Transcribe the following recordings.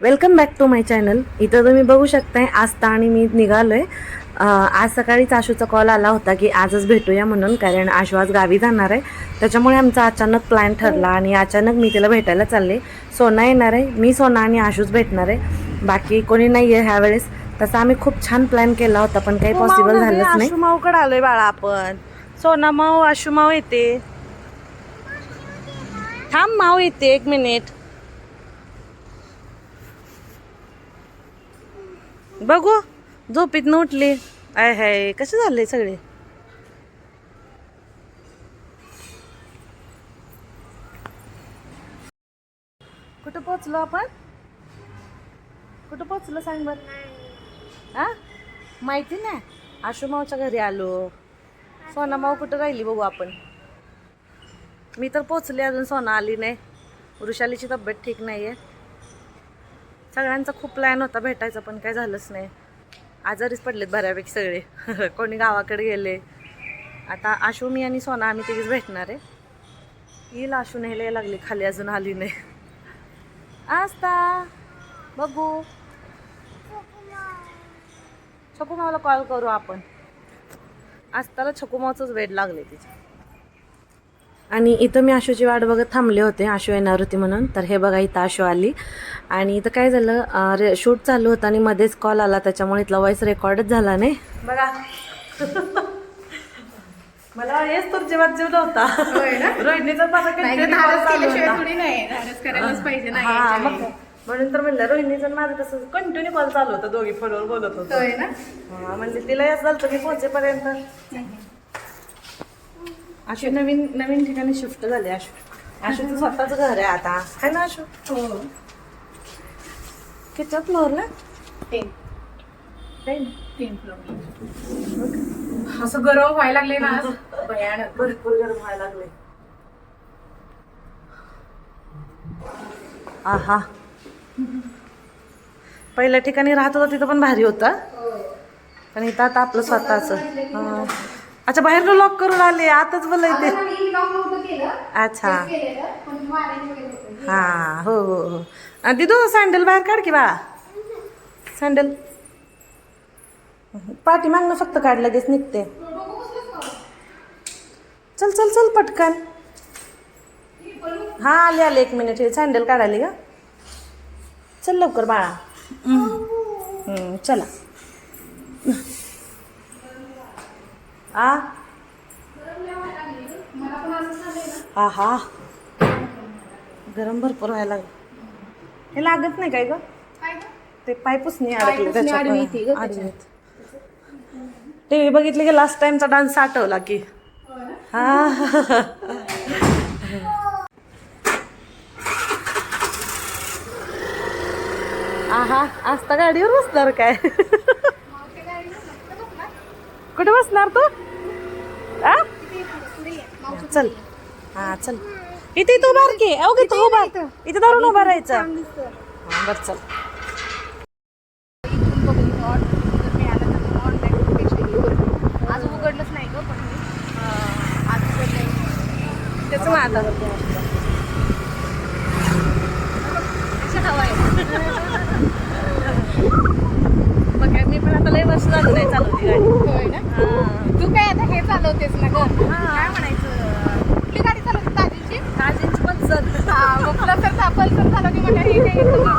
Welcome back to my channel इथं तुम्ही बघू शकताय आस्था आणि मी निघालोय. अं, आज सकाळीच आशूचा कॉल आला होता की आजच भेटूया म्हणून कारण आशू आज गावी जाणार आहे. त्याच्यामुळे आमचा अचानक प्लॅन ठरला आणि अचानक मी तिला भेटायला चालले. सोना येणार आहे. मी सोना आणि आशूच भेटणार आहे. बाकी कोणी नाही आहे ह्यावेळेस. तसं आम्ही खूप छान प्लॅन केला होता पण काही पॉसिबल झालंच नाही. माऊकडे आलोय बाळा आपण. सोना माऊ आशू माऊ येते. थांब माऊ येते एक मिनिट बघू. झोपीत उठली. आय हाय कसे झाले सगळे? कुठं पोचलो आपण? कुठं पोचलो सांग बर? हा माहिती नाही. आशू मावच्या घरी आलो. सोना माऊ कुठं राहिली बघू आपण? मी तर पोचले अजून सोना आली नाही. वृषालीची तब्येत ठीक नाही आहे सगळ्यांचा खूप प्लॅन होता भेटायचा पण काय झालंच नाही. आजारीच पडलेत बऱ्यापैकी सगळे. कोणी गावाकडे गेले. आता आशू मी आणि सोना आम्ही तिघीच भेटणार आहे. येईल आशू न्यायला लागली. खाली अजून आली नाही. आस्ता बघू. छकू मावला कॉल करू आपण. आस्ताला छकू मावचंच वेड लागले तिच्या. आणि इथं मी आशूची वाट बघत थांबले होते आशू येणार होती म्हणून. तर हे बघा इथं आशू आली. आणि इथं काय झालं रे शूट चालू होतं आणि मध्येच कॉल आला त्याच्यामुळे इथला वॉइस रेकॉर्डच झाला नाही. बघा. मला हेच तर जेवण जेवला होता. रोहिणीचा. हा. म्हणून तर म्हणलं रोहिणीचं माझं कसं कंटिन्यू कॉल चालू होता दोघी फोनवर बोलत होतो. म्हणजे तिला याच झालं होतं की पोहोचेपर्यंत अशी नवीन नवीन ठिकाणी शिफ्ट झाले आशू. आशूचं स्वतःच घर आहे आता. आहे ना आशू? किती फ्लोअरला असं गरम व्हायला लागले ना आज. भयानक. भरपूर गरम व्हायला लागले. आहा. पहिल्या ठिकाणी राहत होता तिथं पण भारी होता. पण इथं आता आपलं स्वतःच. अच्छा बाहेर लॉक करून आले. आताच बोलायचे अच्छा. हा हो हो हो अं, दिदू सँडल बाहेर काढ की बाळा सँडल पाठी मागणं फक्त काढ लगेच निघते. चल चल चल पटकन. हा आले आले एक मिनिट हे सँडल काढाली का चल लवकर बाळा. चला. आ हा हा. गरम भरपूर व्हायला लागलं. हे लागत नाही काय ग? ते पायपूच नाही अडकले त्याच्यात. आडवी टीव्ही बघितली की लास्ट टाइमचा डान्स आठवला की. हा. आहा आस्ता गाडीवर बसणार काय? कुठे बसणार तू? आ? चल. हा चल. इथे तो बारके की. अवघे तू उभा. इथे धरून उभा राहायचं. बरं चल आज उघडलंच नाही ग पण आज उघडलंय तेच ना आता मग काय मी पण आता लय वर्ष झालं नाही चालवली गाडी होय ना तू काय आता हे चालवतेस ना ग काय म्हणायचं कुठली गाडी चालवते दाजीची काजींची पद्धत हा मग प्लसर पल्सर चालवते म्हणजे हे काही येतं का?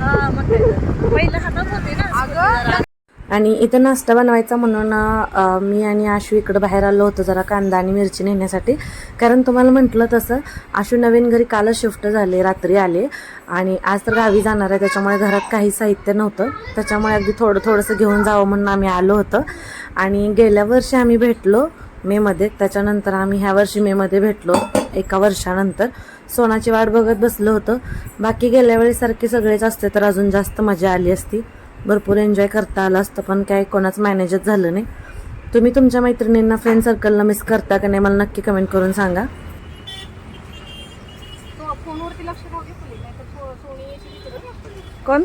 हा मग काय तर. पहिलं हातात होते ना अगं आणि इथं नाश्ता बनवायचा म्हणून मी आणि आशू इकडं बाहेर आलो होतो जरा कांदा आणि मिरची नेण्यासाठी. कारण तुम्हाला म्हटलं तसं आशू नवीन घरी कालच शिफ्ट झाले रात्री आले. आणि आज तर गावी जाणार आहे त्याच्यामुळे घरात काही साहित्य नव्हतं. त्याच्यामुळे अगदी थोडं थोडंसं घेऊन जावं म्हणून आम्ही आलो होतं. आणि गेल्या वर्षी आम्ही भेटलो मेमध्ये त्याच्यानंतर आम्ही ह्या वर्षी मेमध्ये भेटलो एका वर्षानंतर. सोनाची वाट बघत बसलो होतो. बाकी गेल्या वेळेसारखे सगळेच असते तर अजून जास्त मजा आली असती. भरपूर एन्जॉय करता आलं असतं पण काय कोणाच मॅनेजच झालं नाही. तुम्ही तुमच्या मैत्रिणींना फ्रेंड सर्कलला मिस करता का नाही मला नक्की कमेंट करून सांगा. कोण?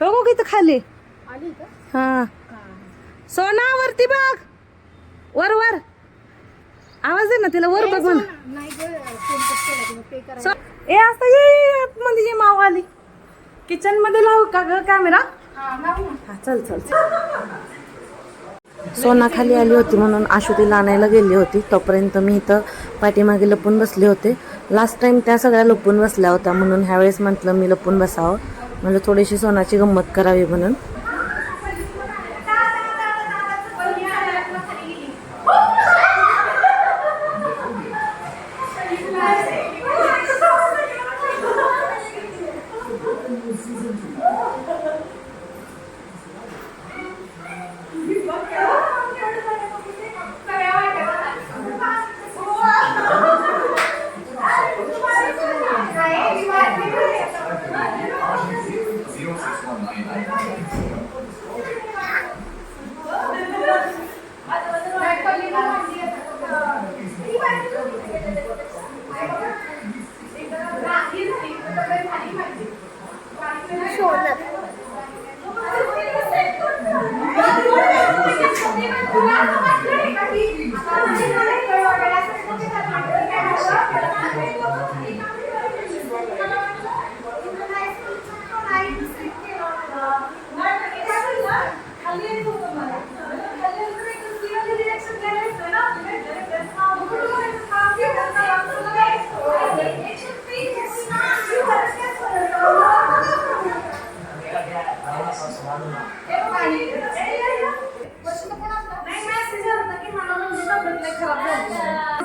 बघू किती खाली. आली का हा. सोना वरती बघ. वर वर. आवाज आहे ना तिला वर बघ ग ए ये, ये, आतमध्ये ये माव आली. किचनमध्ये लावू का ग कॅमेरा हा, चल चल चल. सोना खाली आली होती म्हणून आशू तिला आणायला गेली होती. तोपर्यंत मी इथं पाठीमागे लपून बसले होते. लास्ट टाइम त्या सगळ्या लपून बसल्या होत्या म्हणून ह्यावेळेस म्हटलं मी लपून बसावं. म्हणजे थोडीशी सोनाची गंमत करावी म्हणून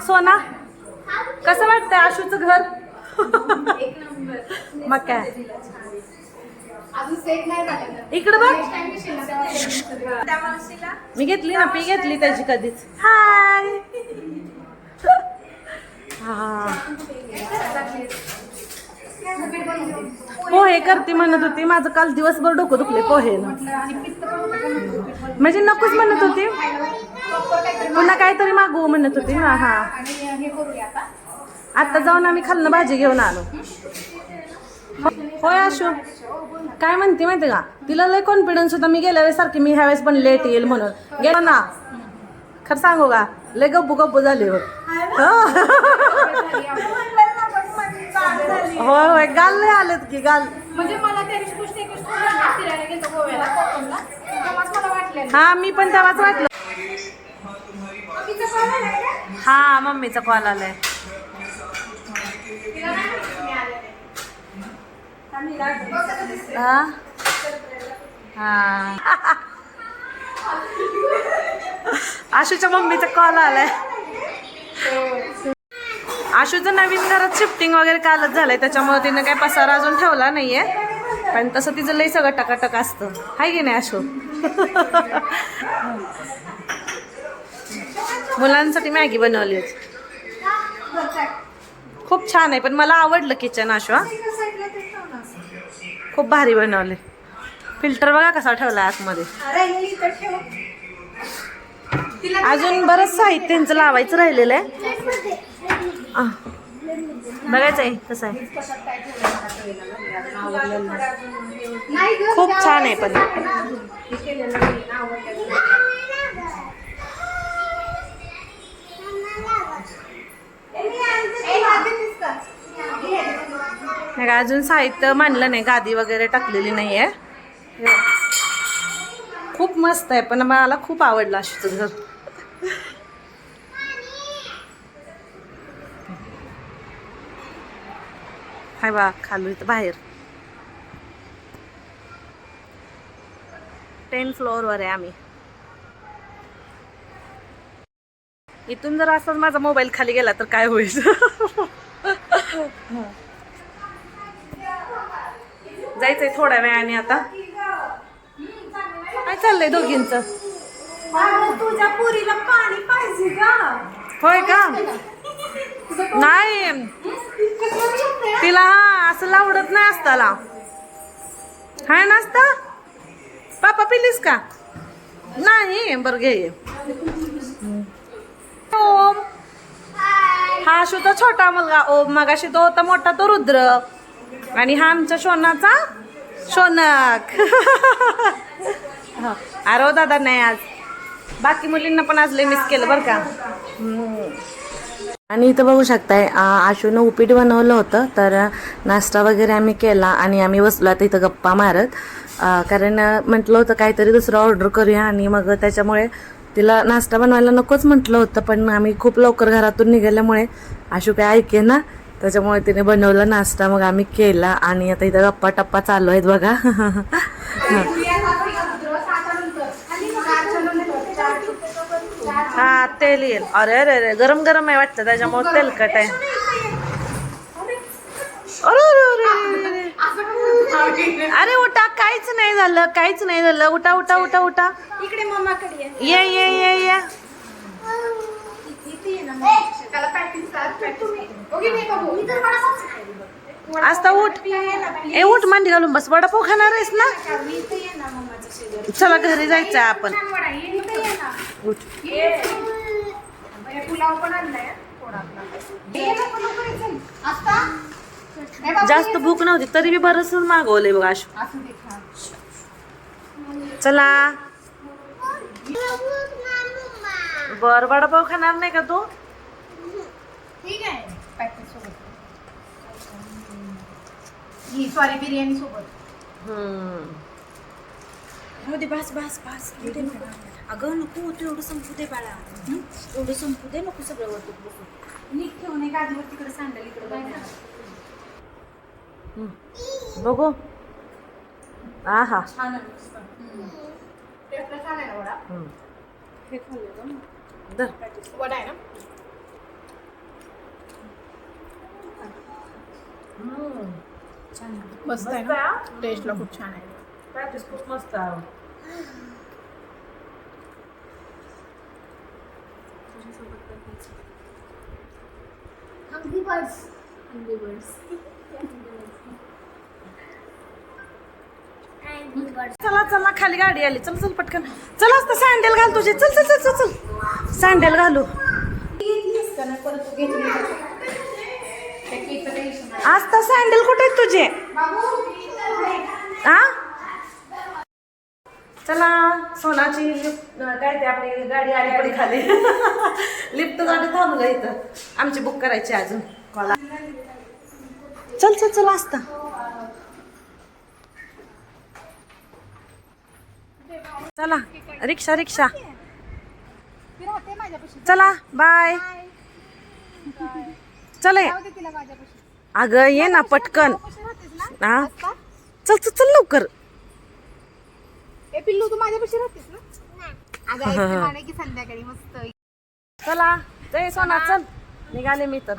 सोना कसं आशूचं घर? मग काय? अजून सेट नाही झालं. इकडे बघ. मी घेतली ना पी घेतली त्याची कधीच. हाय हा. पोहे करते म्हणत होती. माझं काल दिवसभर डोकं दुखले पोहे म्हणजे नकोच म्हणत होती. पुन्हा काहीतरी मागवू म्हणत होती हा आणि हे करूया आता जाऊन आम्ही खाल्लं भाजी घेऊन आलो. होय आशू. काय म्हणते माहिती का? तिला लय कॉन्फिडन्स होता. मी गेल्या वेळेस सारखी मी ह्या वेळेस पण लेट येईल म्हणून. गेला ना? खरं सांगू का? लय गप्पू गप्पू झाले हो. होय होय. गाल लय आलेत की गाल. म्हणजे मला हा मी पण तेव्हाच वाटलं? हा मम्मीचा कॉल आलाय. हा. हा आशूच्या मम्मीचा कॉल आलाय. आशूचं नवीन घरात शिफ्टिंग वगैरे कालच झालंय त्याच्यामुळे तिनं काय पसारा अजून ठेवला नाहीये. पण तसं तिचं लई सगळं टकाटक असतं. हाय की नाही आशू? मुलांसाठी मॅगी बनवली होती. खूप छान आहे पण मला आवडलं किचन आशू खूप भारी बनवले फिल्टर बघा कसा ठेवला आतमध्ये. अजून बरंच साहित्य त्यांचं लावायचं राहिलेलं आहे. बघायचं आहे कसं आहे. खूप छान आहे पण हे केलेलं नाही, आवडलं. ए, हात देतेस का? नाही का, अजून साहित्य मांडलं नाही गादी वगैरे टाकलेली नाही आहे खूप मस्त आहे पण मला खूप आवडलं अशी घर. हाय बा खालू इथं बाहेर. टेन फ्लोअरवर आहे आम्ही. इथून जर असंच माझा मोबाईल खाली गेला तर काय होईल? जायचंय थोड्या वेळाने आता. काय चाललंय दोघींचं? तुझ्या पुरीला पाणी पाहिजे का होय का? नाही. तिला हा असं आवडत नाही असताला. हाय नाश्ता पापा पिलीस का? नाही. बरं घे ओम. हा शुद्ध छोटा मुलगा. ओम मगाशी तो होता मोठा तो रुद्र. आणि हा आमच्या शोनाचा शोनक अरे हो दादा नाही आज. बाकी मुलींना पण आज लय मिस केलं बरं का? आणि इथं बघू शकताय आशूनं उपीट बनवलं होतं तर नाश्ता वगैरे आम्ही केला आणि आम्ही बसलो आता इथं गप्पा मारत. कारण म्हटलं होतं काहीतरी दुसरं ऑर्डर करूया आणि मग त्याच्यामुळे तिला नाश्ता बनवायला नकोच म्हटलं होतं पण आम्ही खूप लवकर घरातून निघाल्यामुळे आशू काय ऐके ना त्याच्यामुळे तिने बनवलं नाश्ता मग आम्ही केला आणि आता इथं गप्पा टप्पा चालू आहेत बघा. हा तेल येईल. अरे अरे अरे गरम गरम आहे वाटतं त्याच्यामुळे तेलकट आहे. अरे अरे अरे अरे अरे. उठा काहीच नाही झालं काहीच नाही झालं. उठा उठा उठा उठा. इकडे ये. ये ये ये. त्याला. ओके नाही बाबू. मी तर वडापावच उठ ए उठ मांडी घालून बस वडापाव खाणार आहेस ना मी इथे ये ना मम्माच्या शेजारी. चला घरी जायचं आपण छान वडा आहे. ये इथे ये ना. उठ ये. हे पुलाव पण आणलाय थोडा आपला. ये ना, पुलाव पण आहे, चल. आस्था? ए बाबू, जास्त ये. भूक नव्हती तरी बी बरंच मागवलंय बघ आशू असू दे, खा. चला बर वडापाव खाणार नाही का तू ठीक आहे. Practice सोबत. ही सॉरी बिर्याणी सोबत. हम्म. दे बस बस बस. दे नको अगं नको तू एवढं संपू दे बाळा? एवढं संपू दे नको सगळं वरती बसू निघ ठेवून एक आधीवर तिकडे सांडल इकडे बघ. बघू. हा हा छान वडा. हे खाल्लं. वडा आहे ना? मस्त आहे ना? टेस्टला खूप छान आहे. Practice खूप मस्त आहे. चला चला खाली गाडी आली. चल चल पटकन. चल असतं सँडल घाल तुझे. चल चल चल चल चल. सँडल घालू. घेतलीस का ना परत तू घेतली आहे. आता सँडल कुठे तुझे? आ? चला सोनाची लिफ्ट काय ते आपली गाडी आली पडी खाली. लिफ्ट गाडी थांबलं इथं. आमची बुक करायची अजून. कॉला चल चल चल असता चला रिक्षा रिक्षा. चला बाय चले अगं ये ना पटकन. हा? चल चल चल लवकर. पिल्लू तू माझ्यापाशी राहतेस ना? अगं संध्याकाळी मस्त. चला. जय सोना चल. निघाले मी तर.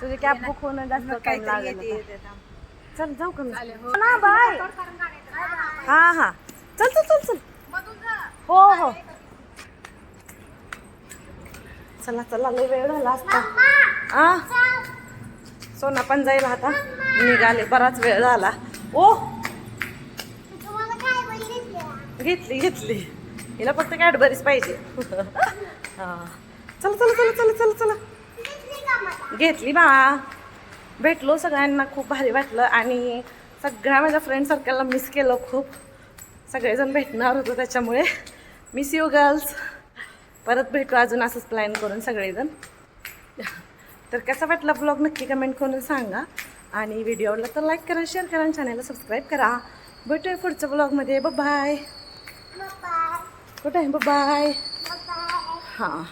तुझी कॅब बुक होणं जास्त टाइम लागेल. चल जाऊ का मी? ना बाय. हा हा. चल चल चल चल. हो हो. चला चला लय वेळ झाला असता आ? सोना पण जाईल आता. निघाले बराच वेळ झाला. ओ! घेतली घेतली हिला फक्त कॅडबरीच पाहिजे. हा. चला चला चला चला चला चला. घेतली बा. भेटलो सगळ्यांना खूप भारी वाटलं. आणि सगळ्या माझ्या फ्रेंड सर्कलला मिस केलं खूप. सगळेजण भेटणार होतो त्याच्यामुळे. मिस यू गर्ल्स परत भेटू अजून असंच प्लॅन करून सगळेजण. तर कसा वाटला ब्लॉग नक्की कमेंट करून सांगा. आणि व्हिडिओ आवडला तर लाईक करा शेअर करा आणि चॅनलला सबस्क्राईब करा. भेटूया पुढच्या ब्लॉगमध्ये बाय कुठे आहे बाय हां.